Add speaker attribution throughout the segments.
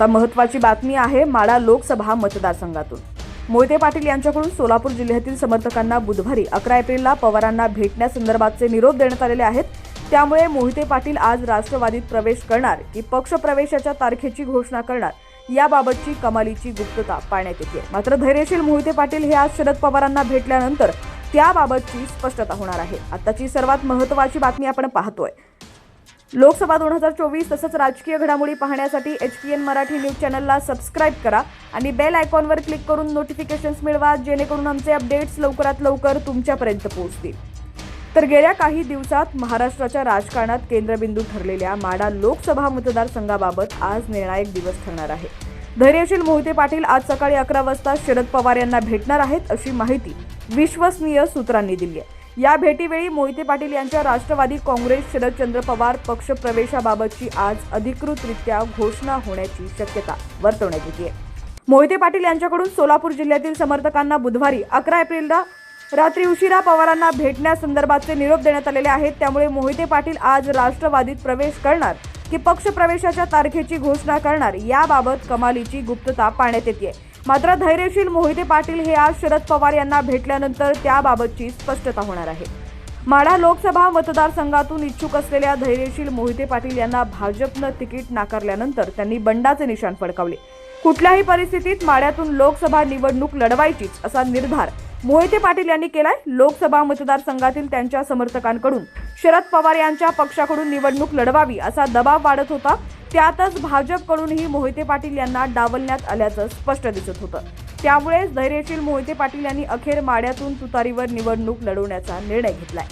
Speaker 1: आता महत्वाची बातमी आहे माडा लोकसभा मतदारसंघातून. मोहिते पाटील यांच्याकडून सोलापूर जिल्ह्यातील समर्थकांना बुधवारी अकरा एप्रिलला पवारांना भेटण्यासंदर्भातचे निरोप देण्यात आलेले आहेत. त्यामुळे मोहिते पाटील आज राष्ट्रवादीत प्रवेश करणार की पक्ष प्रवेशाच्या तारखेची घोषणा करणार याबाबतची कमालीची गुप्तता पाळण्यात येते मात्र धैर्यशील मोहिते पाटील हे आज शरद पवारांना भेटल्यानंतर त्याबाबतची स्पष्टता होणार आहे. आताची सर्वात महत्त्वाची बातमी आपण पाहतोय. लोकसभा दोन हजार चोवीस तसंच राजकीय घडामोडी पाहण्यासाठी H P N Marathi news चॅनलला सबस्क्राईब करा आणि बेल आयकॉनवर क्लिक करून नोटिफिकेशन्स मिळवा जेणेकरून आमचे अपडेट्स लवकरात लवकर तुमच्यापर्यंत पोहोचतील. तर गेल्या काही दिवसात महाराष्ट्राच्या राजकारणात केंद्रबिंदू ठरलेल्या माडा लोकसभा मतदारसंघाबाबत आज निर्णायक दिवस ठरणार आहे. धैर्यशील मोहिते पाटील आज सकाळी अकरा वाजता शरद पवार यांना भेटणार आहेत अशी माहिती विश्वसनीय सूत्रांनी दिली आहे. या भेटीवेळी मोहिते पाटील यांच्या राष्ट्रवादी काँग्रेस शरदचंद्र पवार पक्ष प्रवेशाबाबतची आज अधिकृतरित्या घोषणा होण्याची शक्यता वर्तवण्यात येते. मोहिते पाटील यांच्याकडून सोलापूर जिल्ह्यातील समर्थकांना बुधवारी अकरा एप्रिलला रात्री उशिरा पवारांना भेटण्यासंदर्भातचे निरोप देण्यात आलेले आहेत. त्यामुळे मोहिते पाटील आज राष्ट्रवादीत प्रवेश करणार की पक्ष प्रवेशाच्या तारखेची घोषणा करणार याबाबत कमालीची गुप्तता पाळण्यात येते. मात्र धैर्यशील मोहिते पाटील हे आज शरद पवार यांना भेटल्यानंतर त्याबाबतची स्पष्टता होणार आहे. माढा लोकसभा मतदारसंघातून इच्छुक असलेल्या धैर्यशील मोहिते पाटील यांना भाजपनं तिकीट नाकारल्यानंतर त्यांनी बंडाचे निशाण फडकावले. कुठल्याही परिस्थितीत माड्यातून लोकसभा निवडणूक लढवायचीच असा निर्धार मोहिते पाटील यांनी केलाय. लोकसभा मतदारसंघातील त्यांच्या समर्थकांकडून शरद पवार यांच्या पक्षाकडून निवडणूक लढवावी असा दबाव वाढत होता. त्यातच भाजपकडूनही मोहिते पाटील यांना डावलण्यात आल्याचं स्पष्ट दिसत होतं. त्यामुळेच धैर्यशील मोहिते पाटील यांनी अखेर माड्यातून तुतारीवर निवडणूक लढवण्याचा निर्णय घेतलाय.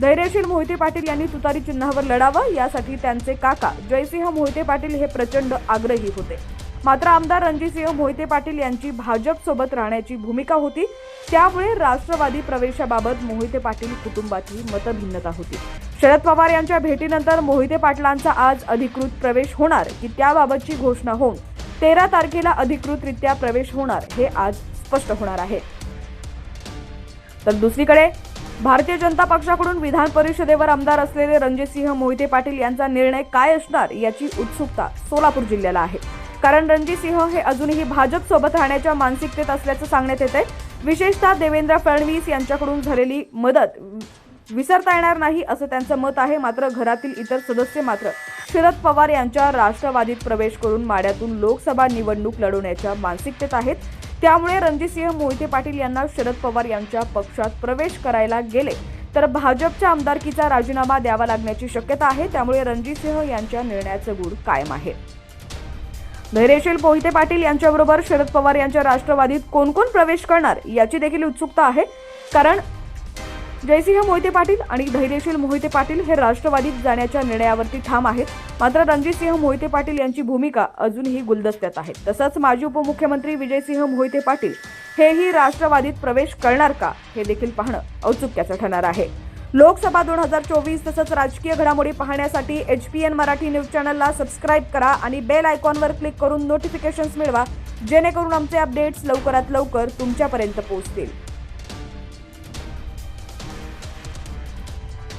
Speaker 1: धैर्यशील मोहिते पाटील यांनी तुतारी चिन्हावर लढावं यासाठी त्यांचे काका जयसिंह मोहिते पाटील हे प्रचंड आग्रही होते. मात्र आमदार रणजितसिंह मोहिते पाटील यांची भाजपसोबत राहण्याची भूमिका होती. त्यामुळे राष्ट्रवादी प्रवेशाबाबत मोहिते पाटील कुटुंबाची मतभिन्नता होती. शरद पवार यांच्या भेटीनंतर मोहिते पाटलांचा आज अधिकृत प्रवेश होणार की त्याबाबतची घोषणा होऊन तेरा तारखेला अधिकृतरित्या प्रवेश होणार हे आज स्पष्ट होणार आहे. तर दुसरीकडे भारतीय जनता पक्षाकडून विधान परिषदेवर आमदार असलेले रणजितसिंह मोहिते पाटील यांचा निर्णय काय असणार याची उत्सुकता सोलापूर जिल्ह्याला आहे. कारण रणजितसिंह हे अजूनही भाजप सोबत राहण्याच्या मानसिकतेत असल्याचं सांगण्यात येत आहे विशेषतः देवेंद्र फडणवीस यांच्याकडून झालेली मदत विसरता येणार नाही असं त्यांचं मत आहे. मात्र घरातील इतर सदस्य मात्र शरद पवार यांच्या राष्ट्रवादीत प्रवेश करून माड्यातून लोकसभा निवडणूक लढवण्याच्या मानसिकतेत आहेत. त्यामुळे रणजितसिंह मोहिते पाटील यांना शरद पवार यांच्या पक्षात प्रवेश करायला गेले. तर भाजपच्या आमदारकीचा राजीनामा द्यावा लागण्याची शक्यता आहे. त्यामुळे रणजितसिंह यांच्या निर्णयाचं गुढ कायम आहे. धैर्यशील मोहिते पाटील यांच्याबरोबर शरद पवार यांच्या राष्ट्रवादीत कोण कोण प्रवेश करणार याची देखील उत्सुकता आहे. कारण जयसिंह मोहिते पाटील आणि धैर्यशील मोहिते पाटील हे राष्ट्रवादीत जाण्याच्या निर्णयावरती ठाम आहेत. मात्र रणजितसिंह मोहिते पाटील यांची भूमिका अजूनही गुलदस्त्यात आहे. तसंच माजी उपमुख्यमंत्री विजयसिंह मोहिते पाटील हेही राष्ट्रवादीत प्रवेश करणार का हे देखील पाहणं औत्सुक्याचं ठरणार आहे. लोकसभा दोन हजार चोवीस तसंच राजकीय घडामोडी पाहण्यासाठी H P N Marathi news चॅनलला सबस्क्राईब करा आणि बेल आयकॉनवर क्लिक करून नोटिफिकेशन्स मिळवा जेणेकरून आमचे अपडेट्स लवकरात लवकर तुमच्यापर्यंत पोहोचतील.